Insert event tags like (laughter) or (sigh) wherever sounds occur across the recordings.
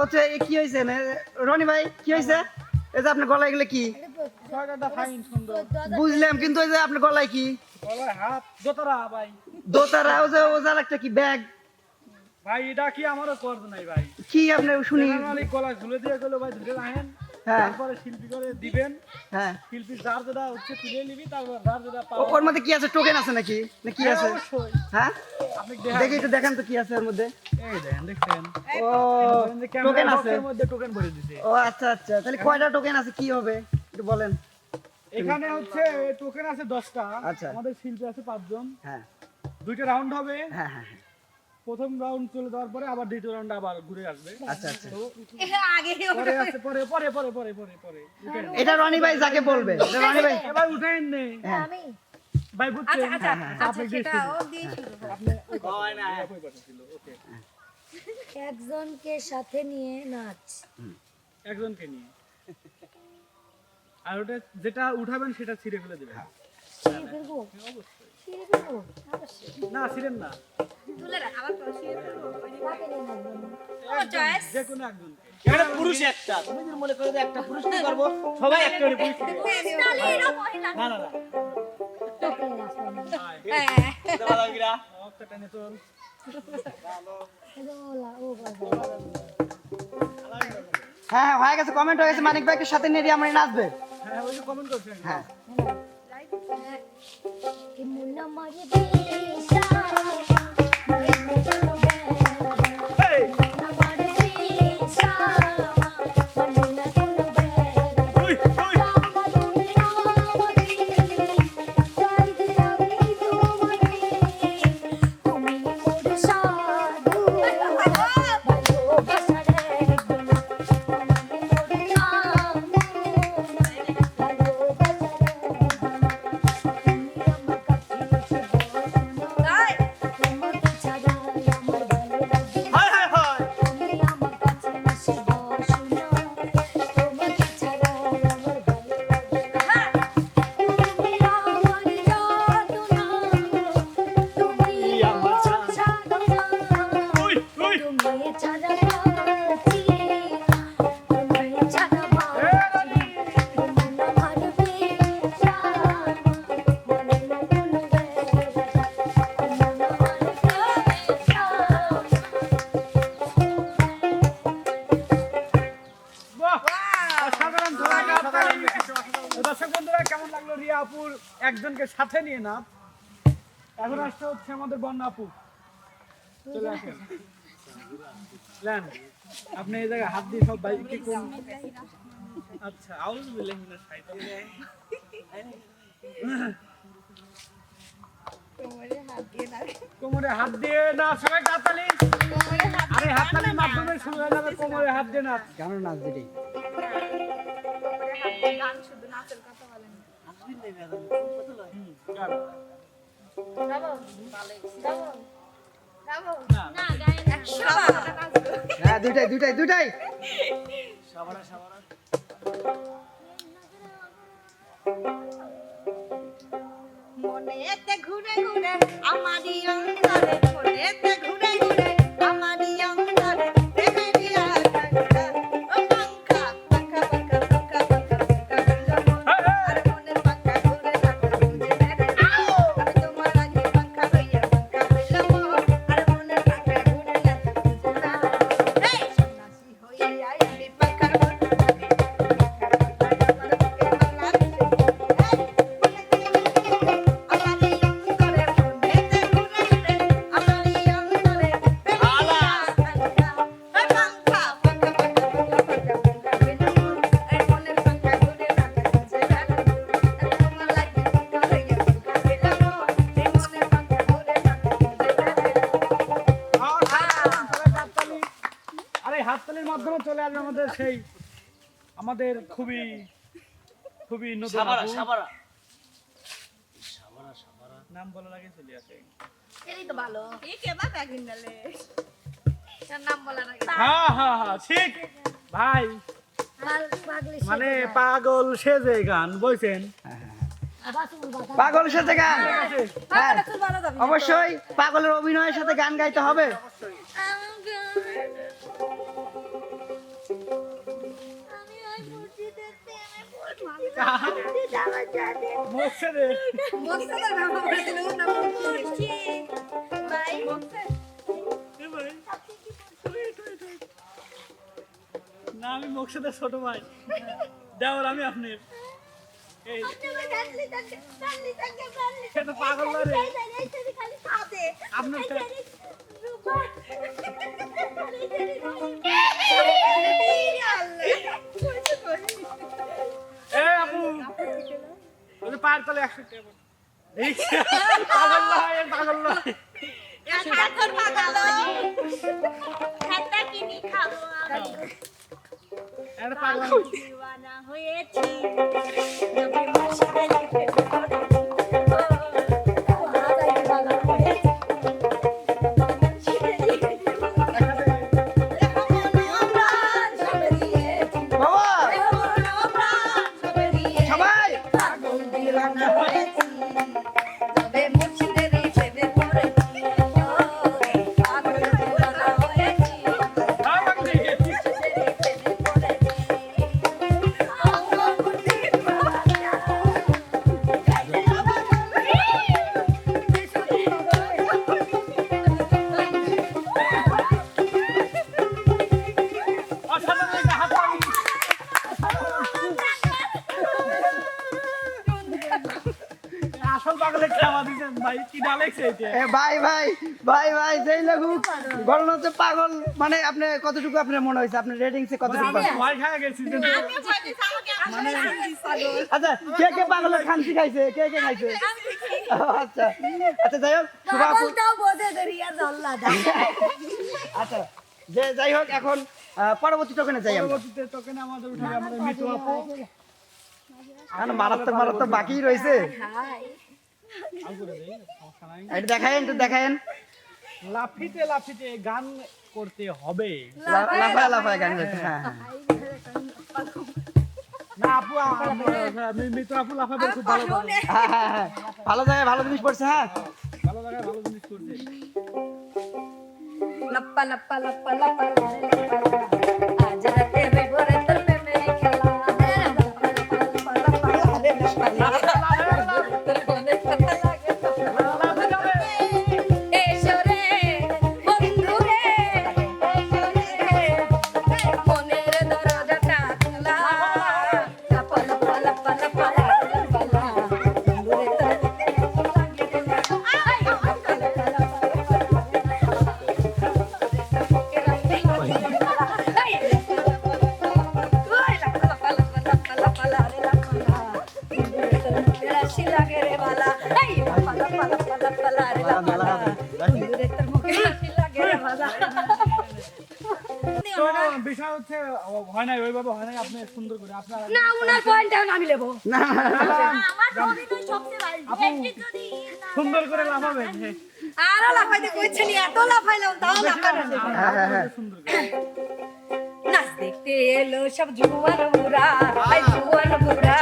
হচ্ছে কি হয়েছে রনি ভাই কি হয়েছে এই যে আপনার গলায় এগুলো কি? বুঝলাম কিন্তু ওই যে আপনার গলায় কি? দোতারা ও যে ও একটা কি ব্যাগ? ভাই এটা কি আমারও নাই ভাই। কি আপনার শুনি? এখানে মালিক গলা ঝুলে দিয়ে গেলো ভাই ধরে রাখেন তারপরে শিল্পী করে দিবেন। হ্যাঁ। শিল্পী যার যেটা হচ্ছে তুলে নিবি তারপর যার যেটা ওর মধ্যে কি আছে? টোকেন আছে নাকি? না কি আছে? হ্যাঁ? আপনি দেখি একটু দেখান তো কি আছে ওর মধ্যে। এই দেখেন দেখছেন? ও টোকেন আছে। আছে মধ্যে টোকেন ভরে দিতে ও আচ্ছা আচ্ছা। তাহলে কয়টা টোকেন আছে? কি হবে? একটু বলেন। এখানে হচ্ছে টোকেন আছে দশটা। আচ্ছা। আমাদের শিল্পী আছে পাঁচজন। হ্যাঁ। দুইটা রাউন্ড হবে। হ্যাঁ হ্যাঁ হ্যাঁ। প্রথম রাউন্ড চলে যাওয়ার পরে আবার দ্বিতীয় রাউন্ড আবার ঘুরে আসবে। আচ্ছা আচ্ছা। তো পরে আছে পরে পরে পরে পরে পরে পরে। এটা রনি ভাই যাকে বলবে। রনি ভাই এবার উঠেন নে। হ্যাঁ। আমি? ভাই বুঝছেন আচ্ছা আচ্ছা আপনি সেটা ও দিয়ে শুরু আপনি ওই ছিল ওকে। একজনকে সাথে নিয়ে নাচ। একজনকে নিয়ে। আর ওটা যেটা উঠাবেন সেটা ছিঁড়ে ফেলে দেবেন। ছিঁড়ে ফেলব? ছিঁড়ে ফেলব অবশ্যই। না ছিঁড়েন না। পুরুষ একটা। তুমি যদি মনে করো একটা পুরুষ কি করব? সবাই একটা করে পুরুষ না না না। হ্যাঁ হ্যাঁ। গেছে কমেন্ট হয়ে গেছে মানিক ভাইকে সাথে নিয়ে আমরা নাচবে। হ্যাঁ ওই যে কমেন্ট করছেন। হ্যাঁ। একজনকে সাথে নিয়ে না। এখন আসতে হচ্ছে আমাদের বন্যা আপু। চলে আসেন। লেন, আপনি এই জায়গায় হাত দিয়ে সব বাইকে কোন আচ্ছা আউজ শাইতানির কোমরে হাত দিয়ে না। সবাই হাততালি আরে হাততালির মাধ্যমে শুরু হয়ে যাবে কোমরে হাত দিয়ে নাচ কেন নাচবে রে গান। হ্যাঁ দুইটাই মনেতে ঘুরে ঘুরে আমারই অন্তরে মনেতে ঘুরে ঘুরে আমারই অন্তরে। আমাদের খুবই খুবই নতুন নাম বলার আগে চলে আসে। হ্যাঁ হ্যাঁ হ্যাঁ ঠিক। ভাই মানে পাগল সেজে গান বলছেন? পাগলের সাথে গান? হ্যাঁ যাবে না। অবশ্যই পাগলের অভিনয়ের সাথে গান গাইতে হবে। না আমি মোকসাদের ছোট ভাই দেওয়ার আমি আপনি পাগল। আপনার এ আপু। ওই পায়ের তলে একশো টাকা এই পাগল নয় পাগল নয় সাগর পাগালো। খাতা কিনি খাব আমি। এটা পাগল দিওয়ানা হয়েছি। নবী ভাই ভাই ভাই ভাই যেই লাগুক ঘটনা হচ্ছে পাগল মানে আপনি কতটুকু আপনার মনে হয়েছে? আপনার রেটিংসে কতটুকু আচ্ছা কে কে পাগলের খানসি খাইছে কে কে খাইছে? আচ্ছা। আচ্ছা যাই হোক। আচ্ছা যে যাই হোক এখন পরবর্তী টোকেনে যাই আমরা। পরবর্তীতে টোকেনে আমাদের আপু। মারাত্মক মারাত্মক বাকি রয়েছে। একটু দেখায়েন একটু দেখায়েন। লাফিতে লাফিতে গান করতে হবে। লা- লাফায় লাফায় গান গাইতে হ্যাঁ। না আপু আ- আপু লাফাবে খুব ভালো হ্যাঁ হ্যাঁ হ্যাঁ। ভালো জায়গায় ভালো জিনিস পড়ছে হ্যাঁ। ভালো জায়গায় ভালো জিনিস লাপ্পা লাপ্পা লাপ্পা লাপ্পা লাপ্পা। বিষয় হচ্ছে হয় নাই ওইভাবে হয় নাই আপনি সুন্দর করে আপনার না উনার পয়েন্ট আমি নেব। না। আমার অভিনয় সবচেয়ে ভালো। যদি সুন্দর করে লাফাবেন। আরও লাফাইতে কইছেন এত লাফাইলাম তাও লাফানো সুন্দর করে। নাচ দেখতে এলো সব জুয়ান বুড়া জুয়ান বুড়া।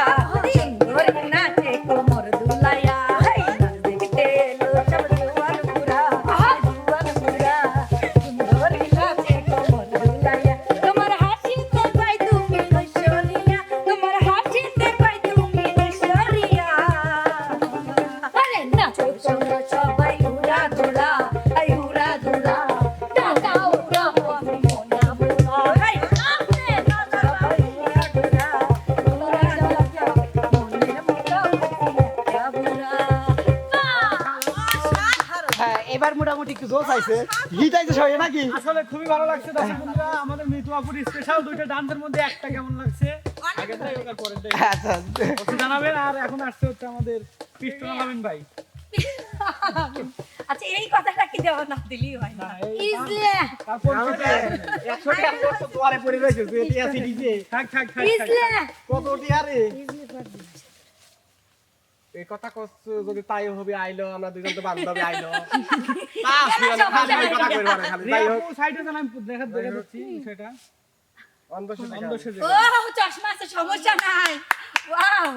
একটু জোশ আইছে হিট আইছে সবাই নাকি? আসলে খুবই ভালো লাগছে দর্শক বন্ধুরা। আমাদের মিতু আপুর স্পেশাল দুইটা ডান্সের মধ্যে একটা কেমন লাগছে? আগে তাই ওটা পরে দেখ আচ্ছা জানাবেন আর এখন আসছে হচ্ছে আমাদের পিস্টন আলামিন ভাই। আচ্ছা এই কথাটা কি দেওয়া না দিলেই হয় না। ইজলে তারপর একশো টাকা তো তোয়ারে পড়ে রয়েছে তুই এটি আসি দিছে থাক থাক থাক থাক। ইজলে কত টিয়ারে এই কথা কচ্ছ যদি তাই হবে আইলো আমরা দুজন তো বান্ধবী আইলো। (laughs) রিয়া আপু সাইডে আমি দেখা দেখা যাচ্ছি সেটা অন্ধ অন্ধ সেজে ও চশমা আছে সমস্যা নাই। ওয়াও।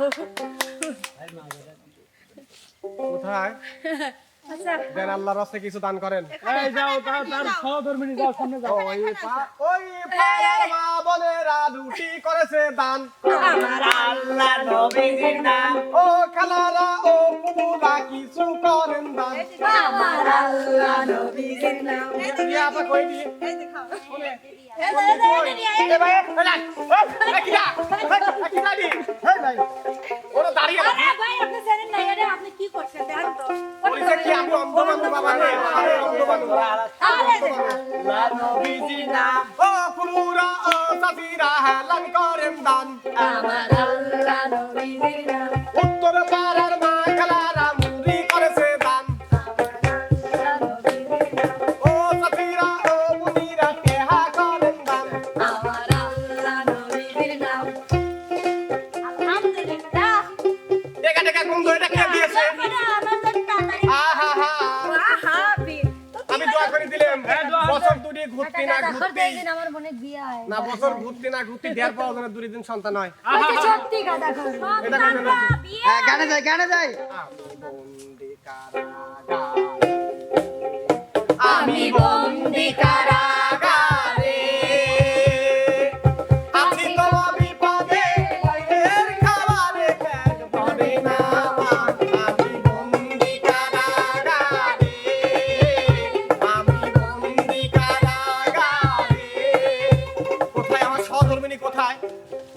কোথায়? আচ্ছা। দেন আল্লাহর রাস্তায় কিছু দান করেন। এই যাও তার তার সহধর্মিনী যাও সামনে যাও। ওই পা- ওই মা বোনেরা রুটি করেছে দান। আমার আল্লাহ নবীজির নাম। ও খালারা ও পুরা কিছু করেন দান আমার আল্লাহ নবীর নাম ইয়া আপা কই দি এই যে খাও। এই যে, এই যে, এই যে নিয়ে আয়। এ ভাই এ লাগ। এ কিডা এ কিডা দি হে ভাই ওরা দাঁড়িয়ে আরে ভাই আপনি জানেন না এটা আপনি কি করছেন? দেখেন তো। কি আমি অন্ধ বান্ধব বাবা রে? আরে অন্ধ বান্ধব আল্লাহ নবীজির নাম ও পুরা ও সাসিরা হেলান করেন দান। আমার আল্লাহ নবীর নাম। উত্তর পাড়ার মা ঘুরতে না ঘুরতে আমার বোনের বিয়ে হয়। না বছর ঘুরতে না ঘুরতে দেড় পাওয়া দুই দিন সন্তান হয়। সত্যি কথা হ্যাঁ, গানে যাই গানে যাই। আমি বন্দি কারাগারে